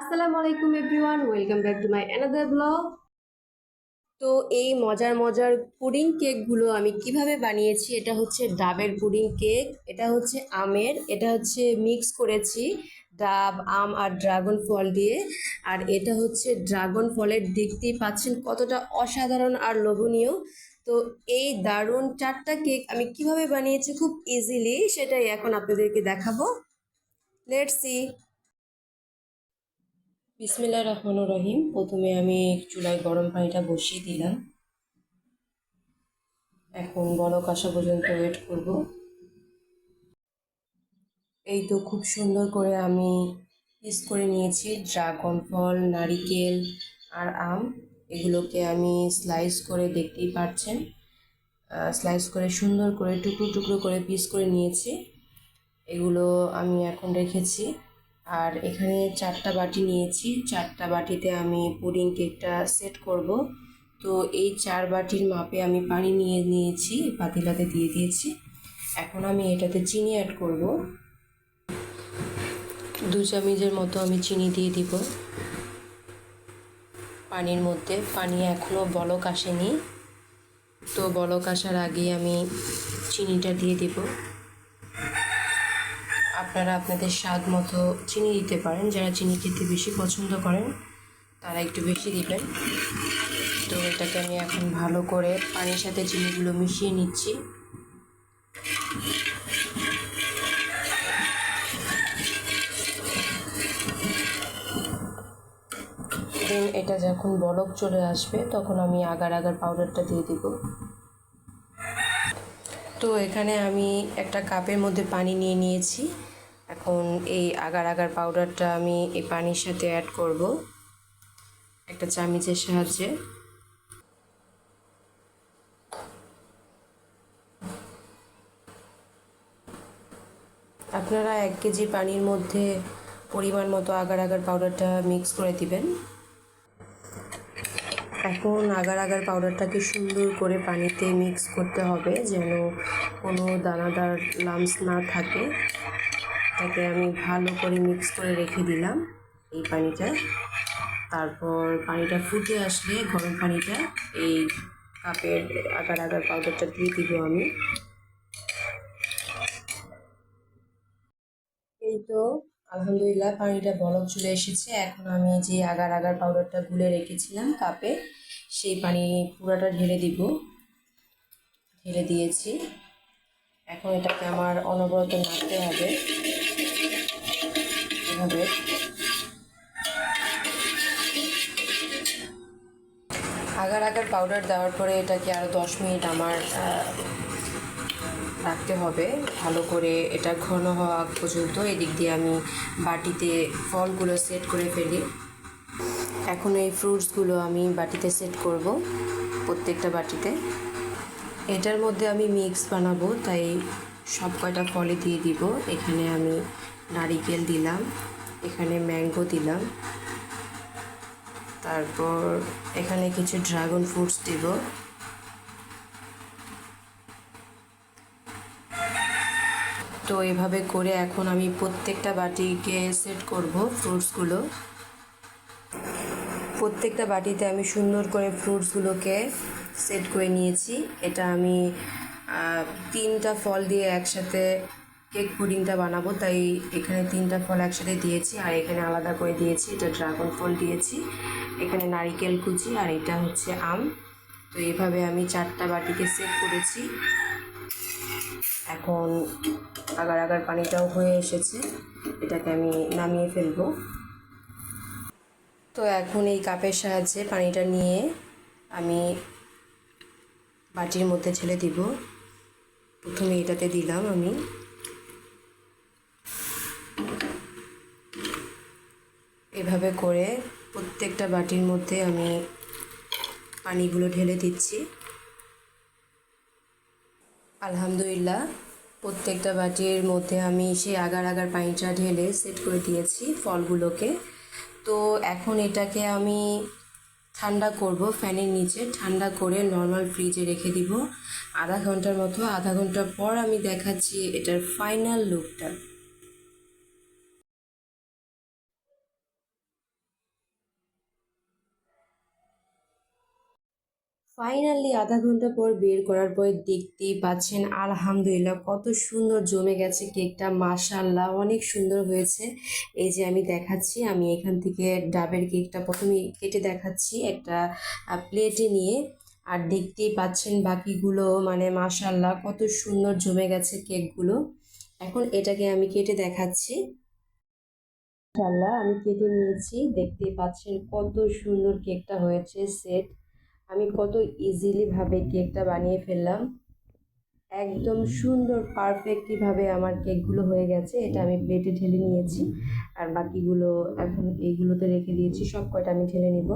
আসসালামু আলাইকুম everyone, welcome back to my another blog. তো এই মজার মজার পুডিং কেকগুলো আমি কীভাবে বানিয়েছি, এটা হচ্ছে ডাবের পুডিং কেক, এটা হচ্ছে আমের, এটা হচ্ছে মিক্স করেছি ডাব, আম আর ড্রাগন ফল দিয়ে। আর এটা হচ্ছে ড্রাগন ফলের দেখতেই পাচ্ছেন কতটা অসাধারণ আর লোভনীয়। তো এই দারুণ চারটা কেক আমি কীভাবে বানিয়েছি খুব ইজিলি সেটাই এখন আপনাদেরকে দেখাবো। লেটস সি বিসমিল্লা রহমান রহিম। প্রথমে আমি চুলায় গরম পানিটা বসিয়ে দিলাম। এখন বলক আসা পর্যন্ত ওয়েট করব। এই তো খুব সুন্দর করে আমি পিস করে নিয়েছি। ড্রাগন ফল, নারিকেল আর আম, এগুলোকে আমি স্লাইস করে দেখতেই পাচ্ছেন। স্লাইস করে সুন্দর করে টুকরো টুকরো করে পিস করে নিয়েছি। এগুলো আমি এখন রেখেছি। আর এখানে চারটা বাটি নিয়েছি। চারটা বাটিতে আমি পুডিং কেকটা সেট করব। তো এই চার বাটির মাপে আমি পানি নিয়ে নিয়েছি, পাতিলাতে দিয়ে দিয়েছি। এখন আমি এটাতে চিনি অ্যাড করব। দু চামচের মতো আমি চিনি দিয়ে দিব। পানির মধ্যে। পানি এখনও বলক আসেনি। তো বলক আসার আগে আমি চিনিটা দিয়ে দিব। আপনারা আপনাদের স্বাদ মতো চিনি দিতে পারেন। যারা চিনি খেতে বেশি পছন্দ করেন, তারা একটু বেশি দিবেন। তো এটাকে আমি এখন ভালো করে পানির সাথে চিনিগুলো মিশিয়ে নিচ্ছি। দেন এটা যখন বলক চলে আসবে, তখন আমি আগার আগার পাউডারটা দিয়ে দিব। তো এখানে আমি একটা কাপের মধ্যে পানি নিয়ে নিয়েছি। এখন এই আগার আগার পাউডারটা আমি এই পানির সাথে অ্যাড করব। একটা চামিচের সাহায্যে। আপনারা এক কেজি পানির মধ্যে পরিমাণ মতো আগার আগার পাউডারটা মিক্স করে দিবেন। এখন আগার আগার পাউডারটাকে সুন্দর করে পানিতে মিক্স করতে হবে যেন কোনো দানাদার লামস না থাকে। তাকে আমি ভালো করে মিক্স করে রেখে দিলাম এই পানিটা। তারপর পানিটা ফুটে আসলে গরম পানিটা এই কাপের আগার আগার পাউডারটা দিয়ে দিব আমি। এই তো, আলহামদুলিল্লাহ পানিটা বরফ চলে এসেছে। এখন আমি যে আগার আগার পাউডারটা গুলে রেখেছিলাম কাপে, সেই পানি পুরাটা ঢেলে দিব। ঢেলে দিয়েছি। এখন এটাকে আমার অনবরত নাড়তে হবে। এভাবে। আগার আগার পাউডার দেওয়ার পরে এটাকে আরও দশ মিনিট আমার রাখতে হবে। ভালো করে এটা ঘন হওয়া পর্যন্ত এদিক দিয়ে আমি বাটিতে ফলগুলো সেট করে ফেলি। এখন এই ফ্রুটসগুলো আমি বাটিতে সেট করব প্রত্যেকটা বাটিতে। এটার মধ্যে আমি মিক্স বানাবো, তাই সব কয়টা ফলে দিয়ে দিব। এখানে আমি নারিকেল দিলাম, এখানে ম্যাঙ্গো দিলাম। তারপর এখানে কিছু ড্রাগন ফ্রুটস দিব। তো এভাবে করে এখন আমি প্রত্যেকটা বাটিকে সেট করব ফ্রুটসগুলো। প্রত্যেকটা বাটিতে আমি সুন্দর করে ফ্রুটসগুলোকে সেট করে নিয়েছি। এটা আমি তিনটা ফল দিয়ে একসাথে কেক পুডিংটা বানাবো, তাই এখানে তিনটা ফল একসাথে দিয়েছি। আর এখানে আলাদা করে দিয়েছি, এটা ড্রাগন ফল দিয়েছি। এখানে নারিকেল কুচি আর এটা হচ্ছে আম। তো এইভাবে আমি চারটা বাটিকে সেট করেছি। এখন আগার আগার পানিটাও হয়ে এসেছে, এটাকে আমি নামিয়ে ফেলব। তো এখন এই কাপের সাহায্যে পানিটা নিয়ে আমি বাটির মধ্যে ছেলে দিব। প্রথমে এটাতে দিলাম আমি। এভাবে করে প্রত্যেকটা বাটির মধ্যে আমি পানিগুলো ঢেলে দিচ্ছি। আলহামদুলিল্লাহ, প্রত্যেকটা বাটির মধ্যে আমি সেই আগার আগার পানিটা ঢেলে সেট করে দিয়েছি ফলগুলোকে। তো এখন এটাকে আমি ঠান্ডা করব, ফ্যানের নিচে ঠান্ডা করে নর্মাল ফ্রিজে রেখে দিব। আধা ঘণ্টার মতো, আধা ঘণ্টা পর আমি দেখাচ্ছি এটার ফাইনাল লুকটা ফাইনালি আধা ঘণ্টা পর বের করার পর দেখতেই পাচ্ছেন, আলহামদুলিল্লাহ, কত সুন্দর জমে গেছে কেকটা মাশাল্লাহ অনেক সুন্দর হয়েছে। এই যে আমি দেখাচ্ছি, আমি এখান থেকে ডাবের কেকটা প্রথমে কেটে দেখাচ্ছি একটা প্লেটে নিয়ে। আর দেখতেই পাচ্ছেন বাকিগুলো মানে মাশাল্লাহ কত সুন্দর জমে গেছে কেকগুলো। এখন এটাকে আমি কেটে দেখাচ্ছি। মাশাল্লাহ আমি কেটে নিয়েছি, দেখতেই পাচ্ছেন কত সুন্দর কেকটা হয়েছে সেট আমি কত ইজিলি ভাবে কেকটা বানিয়ে ফেললাম। একদম সুন্দর পারফেক্টলি ভাবে আমার কেকগুলো হয়ে গেছে। এটা আমি প্লেটে ঢেলে নিয়েছি। আর বাকিগুলো এখন এইগুলোতে রেখে দিয়েছি। সব কয়টা আমি ঢেলে নিব।